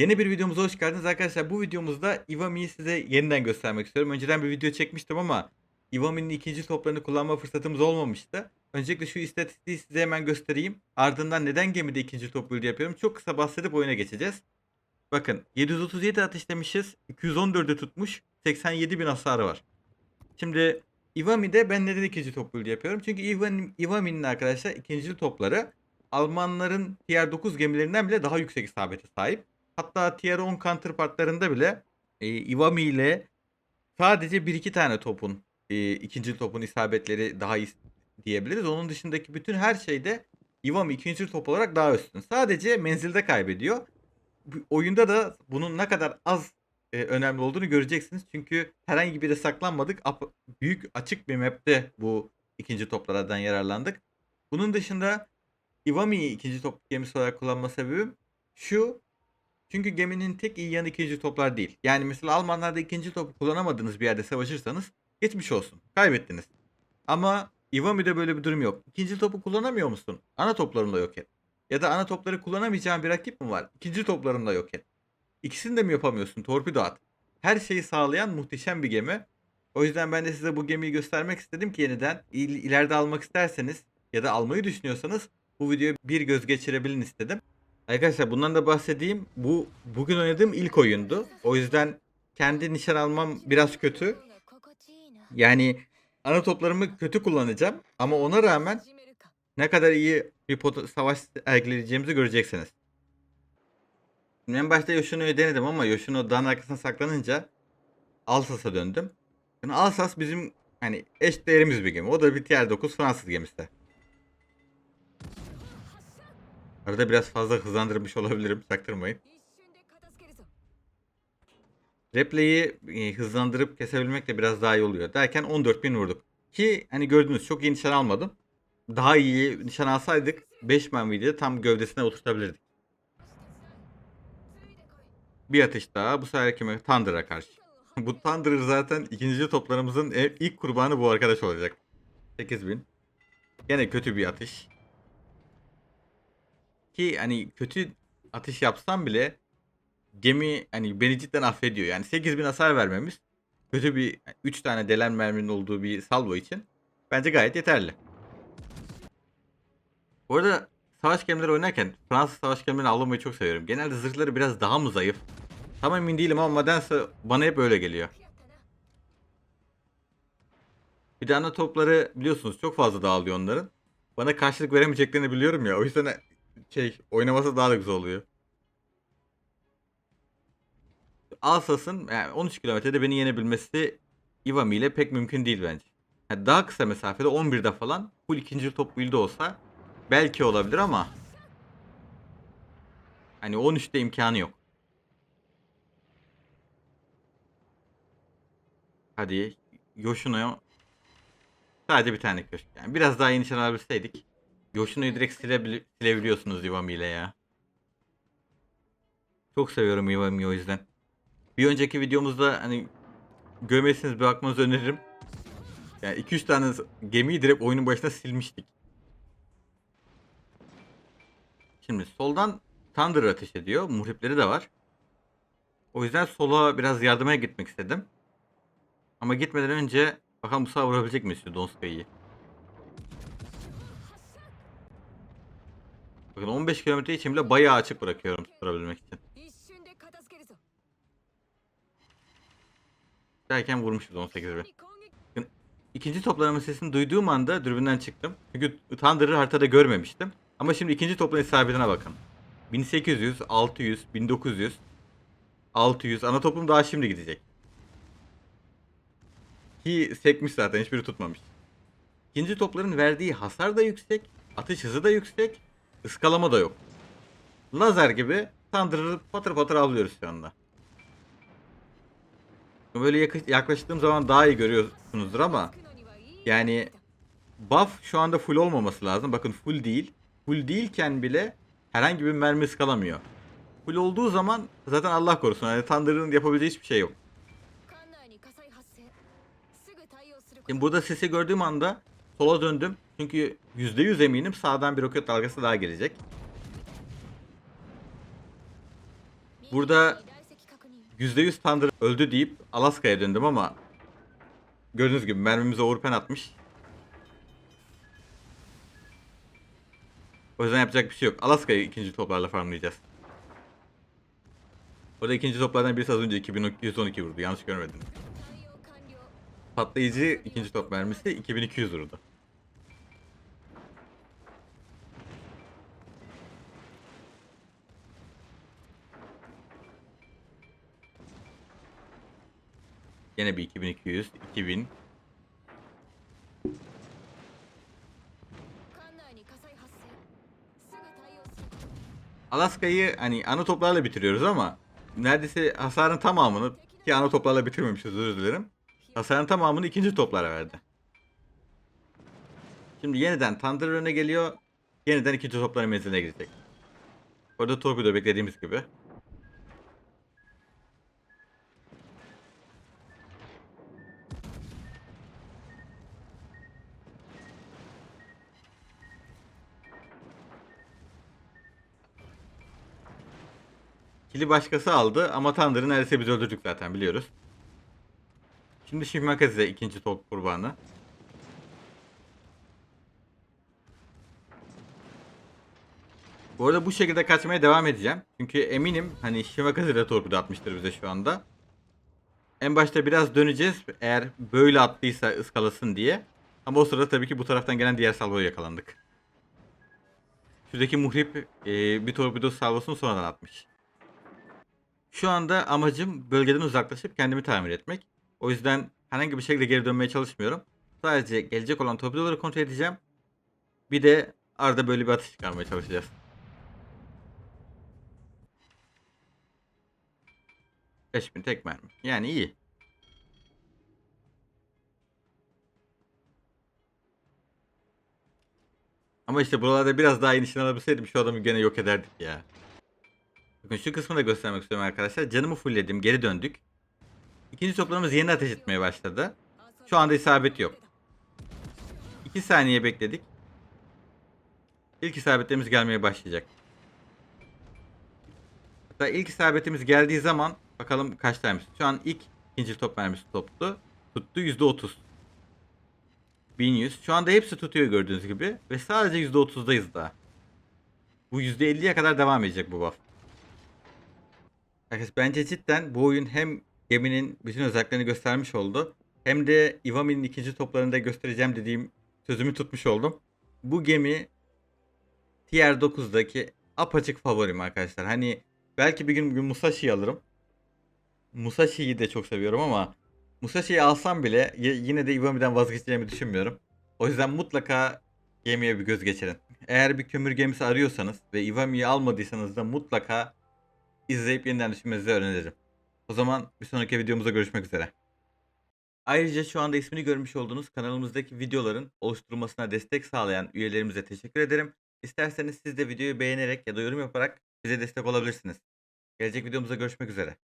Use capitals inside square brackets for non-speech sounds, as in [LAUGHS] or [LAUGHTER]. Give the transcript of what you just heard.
Yeni bir videomuza hoş geldiniz arkadaşlar. Bu videomuzda Ivami'yi size yeniden göstermek istiyorum. Önceden bir video çekmiştim ama Ivami'nin ikinci toplarını kullanma fırsatımız olmamıştı. Öncelikle şu istatistiği size hemen göstereyim. Ardından neden gemide ikinci top build yapıyorum çok kısa bahsedip oyuna geçeceğiz. Bakın 737 atış demişiz. 214'ü tutmuş. 87 bin hasarı var. Şimdi Ivami'de ben neden ikinci top build yapıyorum? Çünkü Ivami- Ivami'nin arkadaşlar ikinci topları Almanların Tier 9 gemilerinden bile daha yüksek isabete sahip. Hatta Tier 10 counterpartlarında bile e, Ivami ile sadece 1-2 tane topun e, ikinci topun isabetleri daha iyi diyebiliriz. Onun dışındaki bütün her şeyde Ivami ikinci top olarak daha üstün. Sadece menzilde kaybediyor. Oyunda da bunun ne kadar az e, önemli olduğunu göreceksiniz. Çünkü herhangi bir saklanmadık. Ap- büyük açık bir map'te bu ikinci toplardan yararlandık. Bunun dışında Ivami'yi ikinci top gemisi olarak kullanma sebebim şu. Çünkü geminin tek iyi yanı ikinci toplar değil. Yani mesela Almanlarda ikinci topu kullanamadığınız bir yerde savaşırsanız geçmiş olsun. Kaybettiniz. Ama Ivami'de böyle bir durum yok. İkinci topu kullanamıyor musun? Ana toplarını da yok et. Ya da ana topları kullanamayacağın bir rakip mi var? İkinci toplarını da yok et. İkisini de mi yapamıyorsun? Torpido at. Her şeyi sağlayan muhteşem bir gemi. O yüzden ben de size bu gemiyi göstermek istedim ki yeniden İl- ileride almak isterseniz ya da almayı düşünüyorsanız bu videoya bir göz geçirebilin istedim. Arkadaşlar bundan da bahsedeyim. Bu bugün oynadığım ilk oyundu. O yüzden kendi nişan almam biraz kötü. Yani ana toplarımı kötü kullanacağım ama ona rağmen ne kadar iyi bir savaş sergileyeceğimizi göreceksiniz. En başta Yoshino'yu denedim ama Yoshino dağın arkasına saklanınca Alsas'a döndüm. Yani Alsas bizim hani eş değerimiz bir gemi. O da bir tier 9 Fransız gemisi. Arada biraz fazla hızlandırmış olabilirim. Çaktırmayın. Replay'i e, hızlandırıp kesebilmek de biraz daha iyi oluyor. Derken 14.000 vurduk. Ki hani gördünüz çok iyi nişan almadım. Daha iyi nişan alsaydık 5 man videoda tam gövdesine oturtabilirdik. Bir atış daha bu sefer kime? Thunder'a karşı. [LAUGHS] bu Thunder zaten ikinci toplarımızın ilk kurbanı bu arkadaş olacak. 8000. Gene kötü bir atış. Ki hani kötü atış yapsam bile gemi hani beni cidden affediyor. Yani 8000 hasar vermemiz kötü bir 3 tane delen merminin olduğu bir salvo için bence gayet yeterli. Bu arada savaş gemileri oynarken Fransız savaş gemilerini avlamayı çok seviyorum. Genelde zırhları biraz daha mı zayıf? Tam emin değilim ama nedense bana hep öyle geliyor. Bir ana topları biliyorsunuz çok fazla dağılıyor onların. Bana karşılık veremeyeceklerini biliyorum ya. O yüzden şey oynaması daha da güzel oluyor. Alsas'ın yani 13 kilometrede beni yenebilmesi Ivami ile pek mümkün değil bence. Yani daha kısa mesafede 11'de falan full ikinci top build'i olsa belki olabilir ama hani 13'te imkanı yok. Hadi Yoshino'ya sadece bir tane köşk. Yani biraz daha iyi nişan Yoshino'yu direkt silebil- silebiliyorsunuz Ivami ile ya. Çok seviyorum Ivami'yi o yüzden. Bir önceki videomuzda hani görmediyseniz bakmanızı öneririm. Yani 2-3 tane gemiyi direkt oyunun başına silmiştik. Şimdi soldan Thunder ateş ediyor. Muhripleri de var. O yüzden sola biraz yardıma gitmek istedim. Ama gitmeden önce bakalım bu sefer vurabilecek şu Donskay'ı? Bakın 15 kilometre için bile bayağı açık bırakıyorum tutturabilmek için. Derken vurmuşuz 18 bin. İkinci toplarımın sesini duyduğum anda dürbünden çıktım. Çünkü Thunder'ı haritada görmemiştim. Ama şimdi ikinci topların isabetine bakın. 1800, 600, 1900, 600. Ana topum daha şimdi gidecek. Ki sekmiş zaten hiçbiri tutmamış. İkinci topların verdiği hasar da yüksek, atış hızı da yüksek, ıskalama da yok. Lazer gibi Thunder'ı patır patır avlıyoruz şu anda. Böyle yaklaştığım zaman daha iyi görüyorsunuzdur ama yani buff şu anda full olmaması lazım. Bakın full değil. Full değilken bile herhangi bir mermi ıskalamıyor. Full olduğu zaman zaten Allah korusun. Yani Thunder'ın yapabileceği hiçbir şey yok. Şimdi burada sesi gördüğüm anda sola döndüm. Çünkü %100 eminim sağdan bir roket dalgası daha gelecek. Burada %100 Thunder öldü deyip Alaska'ya döndüm ama gördüğünüz gibi mermimize overpen atmış. O yüzden yapacak bir şey yok. Alaska'yı ikinci toplarla farmlayacağız. Orada ikinci toplardan birisi az önce 2212 vurdu. Yanlış görmedim. Patlayıcı ikinci top mermisi 2200 vurdu. Yine bir 2200, 2000. Alaska'yı hani ana toplarla bitiriyoruz ama neredeyse hasarın tamamını ki ana toplarla bitirmemişiz özür dilerim. Hasarın tamamını ikinci toplara verdi. Şimdi yeniden Thunder öne geliyor. Yeniden ikinci topların menziline girecek. Orada torpido beklediğimiz gibi. Kili başkası aldı ama Thunder'ı neredeyse biz öldürdük zaten biliyoruz. Şimdi Shimakaze ikinci top kurbanı. Bu arada bu şekilde kaçmaya devam edeceğim. Çünkü eminim hani Shimakaze de torpido atmıştır bize şu anda. En başta biraz döneceğiz eğer böyle attıysa ıskalasın diye. Ama o sırada tabii ki bu taraftan gelen diğer salvoya yakalandık. Şuradaki muhrip e, bir torpido salvosunu sonradan atmış. Şu anda amacım bölgeden uzaklaşıp kendimi tamir etmek. O yüzden herhangi bir şekilde geri dönmeye çalışmıyorum. Sadece gelecek olan torpidoları kontrol edeceğim. Bir de arada böyle bir atış çıkarmaya çalışacağız. Beş bin tek mermi. Yani iyi. Ama işte buralarda biraz daha inişini alabilseydim şu adamı gene yok ederdik ya. Bakın şu kısmını da göstermek istiyorum arkadaşlar. Canımı fullledim. Geri döndük. İkinci toplarımız yeni ateş etmeye başladı. Şu anda isabet yok. 2 saniye bekledik. İlk isabetlerimiz gelmeye başlayacak. Hatta ilk isabetimiz geldiği zaman bakalım kaç tanemiz. Şu an ilk ikinci top mermisi toptu. Tuttu %30. 1100. Şu anda hepsi tutuyor gördüğünüz gibi. Ve sadece %30'dayız daha. Bu %50'ye kadar devam edecek bu buff. Arkadaşlar bence cidden bu oyun hem geminin bütün özelliklerini göstermiş oldu. Hem de Iwami'nin ikinci toplarını da göstereceğim dediğim sözümü tutmuş oldum. Bu gemi Tier 9'daki apaçık favorim arkadaşlar. Hani belki bir gün bugün Musashi'yi alırım. Musashi'yi de çok seviyorum ama Musashi'yi alsam bile yine de Iwami'den vazgeçeceğimi düşünmüyorum. O yüzden mutlaka gemiye bir göz geçirin. Eğer bir kömür gemisi arıyorsanız ve Iwami'yi almadıysanız da mutlaka izleyip yeniden düşünmenizi öneririm. O zaman bir sonraki videomuzda görüşmek üzere. Ayrıca şu anda ismini görmüş olduğunuz kanalımızdaki videoların oluşturulmasına destek sağlayan üyelerimize teşekkür ederim. İsterseniz siz de videoyu beğenerek ya da yorum yaparak bize destek olabilirsiniz. Gelecek videomuzda görüşmek üzere.